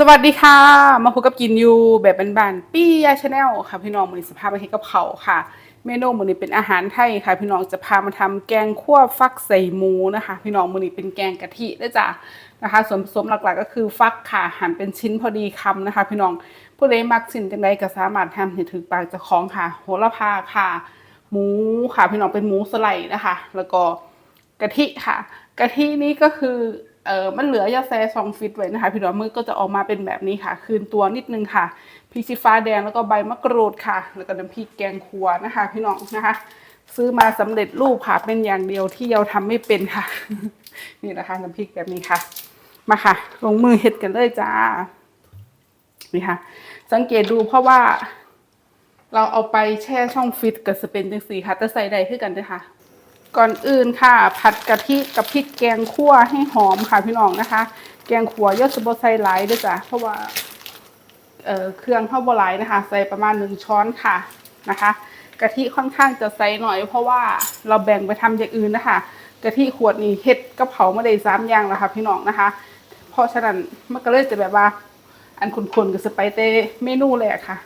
สวัสดีค่ะ มาพบกับกินยูแบบบานๆปี้ยาชาแนลค่ะ พี่น้องมือนี้สภาพมาเฮ็ดกับเขาค่ะ เมนูมือนี้เป็นอาหารไทยค่ะ พี่น้องจะพามาทำแกงคั่วฟักใส่หมูนะคะ พี่น้องมือนี้เป็นแกงกะทิด้วยจ้ะนะคะ ส่วนผสมหลักๆก็คือฟักค่ะหั่นเป็นชิ้นพอดีคำนะคะ พี่น้องผู้ใดมักสินจังใดก็สามารถทำให้ถึงปากจะของค่ะ โหระพาค่ะ หมูค่ะ พี่น้องเป็นหมูสไลด์นะคะ แล้วก็กะทิค่ะ กะทินี้ก็คือ เออมันเหลือยาแซซองฟิตไว้นะคะพี่น้องมือก็จะออกมาเป็นแบบนี้ค่ะ คืนตัวนิดนึงค่ะพริกชี้ฟ้าแดงแล้วก็ใบมะกรูดค่ะ แล้วก็น้ำพริกแกงครัวนะคะ พี่น้องนะคะ ซื้อมาสำเร็จรูปค่ะเป็นอย่างเดียวที่เราทำไม่เป็นค่ะ นี่นะคะน้ำพริกแบบนี้ค่ะ มาค่ะ ลงมือเห็ดกันเลยจ้านี่ค่ะ สังเกตดูเพราะว่า เราเอาไปแช่ช่องฟิตกับสเปนจังสีค่ะแต่ใส่ใดขึ้นกันด้วยค่ะ ก่อนอื่นค่ะ ผัดกะทิกับพริกแกงคั่วให้หอมค่ะพี่น้องนะคะ แกงขัวยอดสบไซไลท์ด้วยจ้ะเพราะว่าเเครื่องเข้าบหลนะคะ ใส่ประมาณหนึ่งช้อนค่ะนะคะกะทิค่อนข้างจะใส่หน่อย เพราะว่าเราแบ่งไปทำอย่างอื่นนะคะกะทิขวดนี้เฮ็ดกับเผาไม่ได้สามอย่างแล้วค่ะพี่น้องนะคะ เพราะฉะนั้นมันก็เลยจะแบบว่า อันคนๆกับสไปเต้เมนูแรกค่ะ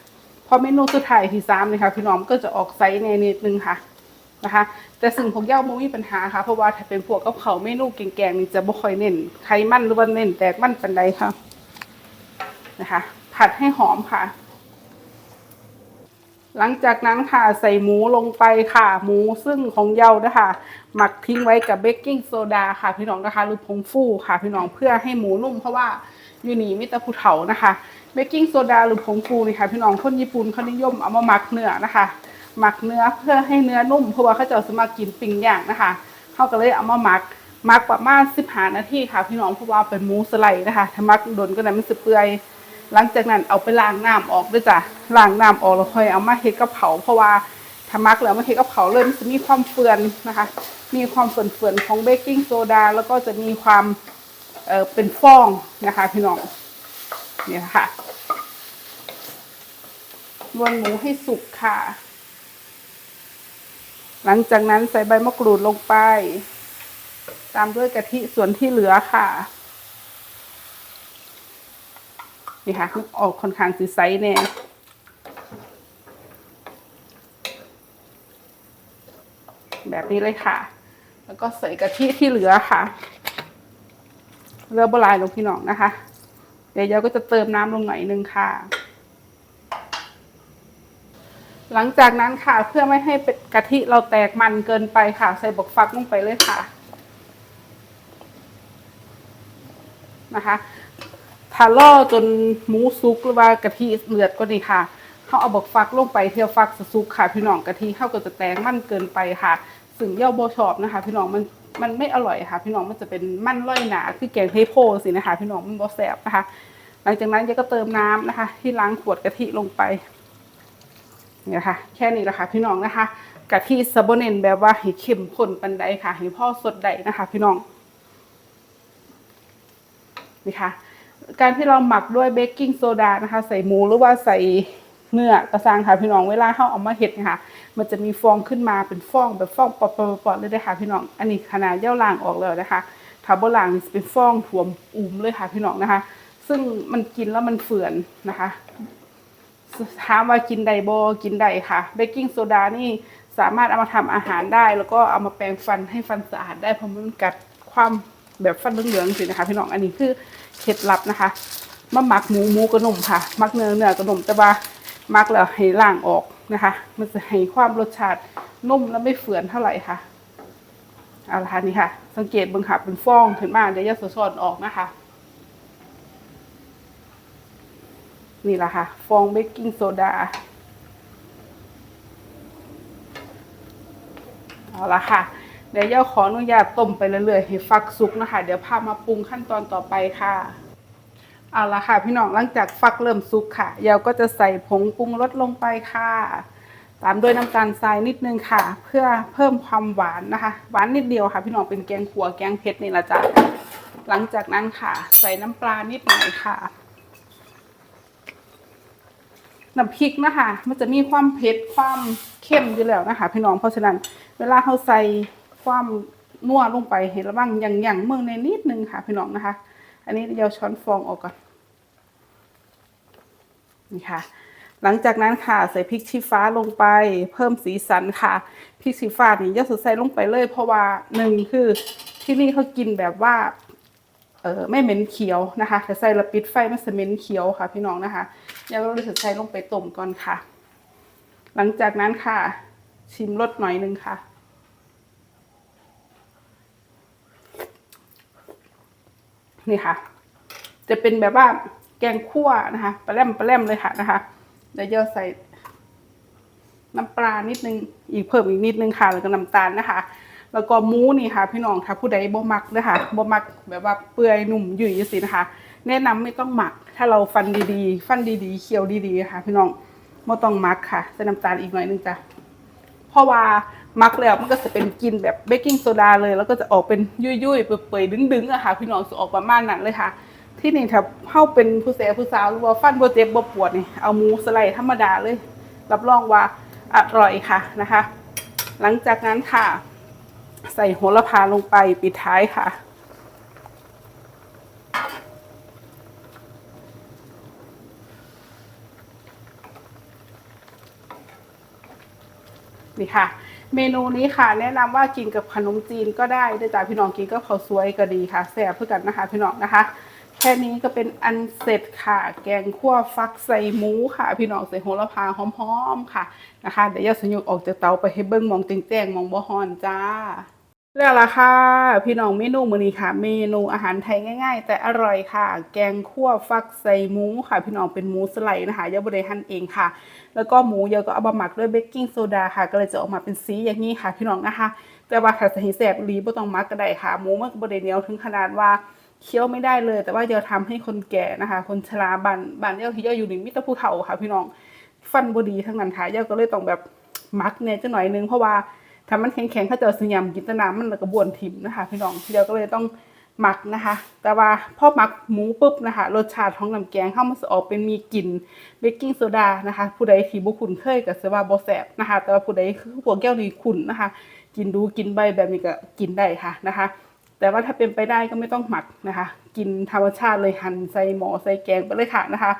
พอเมนูสุดท้ายที่สามเลยค่ะพี่น้องก็จะออกไซส์ในนิดนึงค่ะ นะคะ แต่ซึ่งพวกเย่าไม่มีปัญหาค่ะ เพราะว่าถ้าเป็นพวกกับเขาเมนูแกงๆนี่จะบ่ค่อยเน้นไขมันหรือว่าเน้นแตกมันปันใดค่ะนะคะ ผัดให้หอมค่ะ หลังจากนั้นค่ะใส่หมูลงไปค่ะ หมูซึ่งของเยานะคะหมักทิ้งไว้กับเบกกิ้งโซดาค่ะพี่น้องนะคะหรือผงฟูค่ะพี่น้องเพื่อให้หมูนุ่มเพราะว่าอยู่นี่มิตรภูเถานะคะเบกกิ้งโซดาหรือผงฟูนี่ค่ะพี่น้องคนญี่ปุ่นเขานิยมเอามาหมักเนื้อนะคะ หมักเนื้อเพื่อให้เนื้อนุ่มเพราะว่าเขาจะเอาสมากินปิ้งย่างนะคะเขาก็เลยเอามาหมักหมักประมาณสิบหานาทีค่ะ พี่น้องเพราะว่าเป็นหมูสไลด์นะคะถ้าหมักโดนก็นั้มันสิเปื่อยหลังจากนั้นเอาไปล้างน้ำออกด้วยจ้ะล้างน้ำออกแล้วค่อยเอามาเฮ็ดกับเผาเพราะว่าถ้ามักแล้วมาเฮ็ดกับเผาเลยมันจะมีความเฟื่อนนะคะ มีความเฟื่อนๆของเบกกิ้งโซดาแล้วก็จะมีความเออเป็นฟองนะคะ พี่น้องเนี่ยค่ะรวนหมูให้สุกค่ะ หลังจากนั้นใส่ใบมะกรูดลงไป ตามด้วยกะทิส่วนที่เหลือค่ะ นี่ค่ะออกค่อนข้างสีใสแน่แบบนี้เลยค่ะ แล้วก็ใส่กะทิที่เหลือค่ะเรือโบราณลงพี่น้องนะคะ เดี๋ยวเราก็จะเติมน้ำลงหน่อยนึงค่ะ หลังจากนั้นค่ะเพื่อไม่ให้กะทิเราแตกมันเกินไปค่ะ ใส่บกฟักลงไปเลยค่ะนะคะถ้าล่อจนหมูสุกหรือว่ากะทิเลือดก็ดีค่ะเขาเอาบกฟักลงไปเที่ยวฟักสุกค่ะ พี่น้องกะทิเข้าก็จะแตงมันเกินไปค่ะซึ่งเย่าโบชอบนะคะ พี่น้องมันมันไม่อร่อยค่ะ พี่น้องมันจะเป็นมันล่อยหนาคือแกงเทโพสินะคะ พี่น้องมันบอแสบนะคะ หลังจากนั้นเจ๊ก็เติมน้ำนะคะ ที่ล้างขวดกะทิลงไป เนี่ยค่ะ แค่นี้แหละค่ะพี่น้องนะคะกะทิซาโบเนนแบบว่าให้เข้มข้นปันใดค่ะให้พ่อสดใดนะคะ พี่น้องนี่ค่ะการที่เราหมักด้วยเบกกิ้งโซดานะคะ ใส่หมูหรือว่าใส่เนื้อกระซังค่ะพี่น้องเวลาเขาเอามาเห็ดนี่ยค่ะมันจะมีฟองขึ้นมาเป็นฟองแบบฟองปอดๆเลยนะคะพี่น้องอันนี้ขนาดเย่าล่างออกแล้วนะคะถ้าบ่ล่างนี่เป็นฟองถ่วมอุ่มเลยค่ะพี่น้องนะคะ ซึ่งมันกินแล้วมันเฝื่อนนะคะ ถามว่ากินได้บ่กินได้ค่ะ เบกกิ้งโซดานี่สามารถเอามาทำอาหารได้ แล้วก็เอามาแปรงฟันให้ฟันสะอาดได้เพราะมันกัดความแบบฟันเหลืองๆสินะคะพี่น้องอันนี้คือเคล็ดลับนะคะมาหมักหมูหมูกระหน่มค่ะหมักเนื้อเนื้อกระหน่มแต่ว่าหมักแล้วให้ล่างออกนะคะ มันจะให้ความรสชาตินุ่มและไม่เฝื่อนเท่าไหร่ค่ะเอาละค่ะนี่ค่ะ สังเกตบิ่งค่ะเป็นฟองขึ้นมาเดี๋ยวจะสดๆออกนะคะ นี่แหละค่ะ ฟองเบกกิ้งโซดา เอาละค่ะ เดี๋ยวย่าขออนุญาตต้มไปเรื่อยๆให้ฟักสุกนะคะ เดี๋ยวพามาปรุงขั้นตอนต่อไปค่ะเอาละค่ะ พี่น้องหลังจากฟักเริ่มสุกค่ะยาวก็จะใส่ผงปรุงรสลงไปค่ะ ตามด้วยน้ำตาลทรายนิดนึงค่ะ เพื่อเพิ่มความหวานนะคะ หวานนิดเดียวค่ะ พี่น้องเป็นแกงขัวแกงเผ็ดนี่ละจ้ะหลังจากนั้นค่ะ ใส่น้ำปลานิดหน่อยค่ะ น้ำพริกนะคะ มันจะมีความเผ็ดความเข้มอยู่แล้วนะคะพี่น้องเพราะฉะนั้น เวลาเขาใส่ความนัวลงไปเห็นระบ้างอย่างอย่างเมืองในนิดนึงค่ะพี่น้องนะคะ อันนี้เดี๋ยวช้อนฟองออกก่อนนี่ค่ะ หลังจากนั้นค่ะใส่พริกชี้ฟ้าลงไป เพิ่มสีสันค่ะพริกชี้ฟ้านี่ยอยาสุดใส่ลงไปเลย เพราะว่าหนึ่งคือที่นี่เขากินแบบว่าเออไม่เหม็นเขียวนะคะแต่ใส่ละปิดไฟมันจะเหม็นเขียวค่ะ พี่น้องนะคะ ยายก็เลยใส่ลงไปต้มก่อนค่ะ หลังจากนั้นค่ะ ชิมรสหน่อยนึงค่ะ นี่ค่ะ จะเป็นแบบว่าแกงคั่วนะคะปลาแรมปลาแรมเลยค่ะนะคะเดี๋ยวจะใส่น้ำปลานิดนึง อีกเพิ่มอีกนิดนึงค่ะ แล้วก็น้ำตาลนะคะ แล้วก็หมูนี่ค่ะ พี่น้องถ้าผู้ใดบ่มักนะคะบ่มักแบบว่าเปื่อยหนุ่มยุ่ยสินะคะ แนะนำไม่ต้องหมัก ถ้าเราฟันดีๆ ฟันดีๆ เคี้ยวดีๆค่ะ พี่น้องไม่ต้องหมักค่ะใส่น้ำตาลอีกหน่อยนึงจ้ะเพราะว่ามักแล้วมันก็จะเป็นกลินแบบเบกกิ้งโซดาเลย แล้วก็จะออกเป็นยุ่ยๆ เปื่อยๆ ดึงๆอะค่ะ พี่น้องจะออกประมาณนั้นเลยค่ะ ที่นี่ถ้าเข้าเป็นผู้เสียผู้สาวหรือว่าฟันบ่เจ็บบ่ปวดนี่เอาหมูสไลด์ธรรมดาเลย รับรองว่าอร่อยค่ะนะคะ หลังจากนั้นค่ะ ใส่โหระพาลงไปปิดท้ายค่ะ นี่ค่ะ เมนูนี้ค่ะ แนะนำว่ากินกับขนมจีนก็ได้ด้วยจ้าพี่น้องกินก็ข้าวสวยก็ดีค่ะแซ่บเพื่อกันนะคะ พี่น้องนะคะ แค่นี้ก็เป็นอันเสร็จค่ะ แกงคั่วฟักใส่หมูค่ะ พี่น้องใส่โหระพาหอมๆค่ะนะคะเดี๋ยวจะสยุกออกจากเตาไปให้เบิ้งมองแจ้งๆมองบ่ฮอนจ้า แล้วล่ะค่ะ พี่น้องเมนูมื้อนี้ค่ะ เมนูอาหารไทยง่าย ๆ แต่อร่อยค่ะ แกงคั่วฟักใส่หมูค่ะ พี่น้องเป็นหมูสไลด์นะคะยาบริหันเองค่ะ แล้วก็หมูเยอะก็เอามาหมักด้วยเบกกิ้งโซดาค่ะ ก็เลยจะออกมาเป็นสีอย่างนี้ค่ะ พี่น้องนะคะ แต่ว่าถ้าจะให้แซ่บอีหลีบ่ต้องมักก็ได้ค่ะ หมูมันก็บ่ได้เหนียวถึงขนาดว่าเคี้ยวไม่ได้เลย แต่ว่าจะทำให้คนแก่นะคะ คนชราบ้านบ้านเยาที่เยาอยู่นี่มีแต่ผู้เฒ่าค่ะ พี่น้องฟันบ่ดีทั้งนั้นค่ะเยาก็เลยต้องแบบมักแหน่จังหน่อยนึงเพราะว่า ถ้ามันแข็งๆเขาจะเอาสยามกินแตน้ำมันแล้วก็บวนทิมนะคะ พี่น้องเดียวก็เลยต้องหมักนะคะ แต่ว่าพอหมักหมูปุ๊บนะคะรสชาติของน้ำแกงเข้ามันจะออกเป็นมีกลิ่นเบกกิ้งโซดานะคะ ผู้ใดที่บุคุ้นเคยกับเสว่าบแสบนะคะ แต่ว่าผู้ใดคือพวกแก้วนี่ขุนนะคะ กินดูกินใบแบบนี้ก็กินได้ค่ะนะคะ แต่ว่าถ้าเป็นไปได้ก็ไม่ต้องหมักนะคะ กินธรรมชาติเลยหั่นใส่หมอใส่แกงไปเลยค่ะนะคะ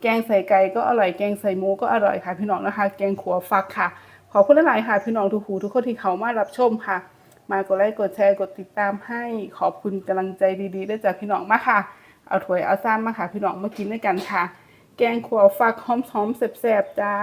แกงใส่ไก่ก็อร่อยแกงใส่หมูก็อร่อยค่ะพี่น้องนะคะ แกงขัวฟักค่ะ ขอบคุณหลายๆค่ะพี่น้องทุกหูทุกคนที่เขามารับชมค่ะ มากดไลค์กดแชร์กดติดตามให้ ขอบคุณกำลังใจดีๆได้จากพี่น้องมากค่ะ เอาถ้วยเอาซ้ำมาค่ะ พี่น้องมากินด้วยกันค่ะ แกงขัวฟักหอมๆแสบๆจ้า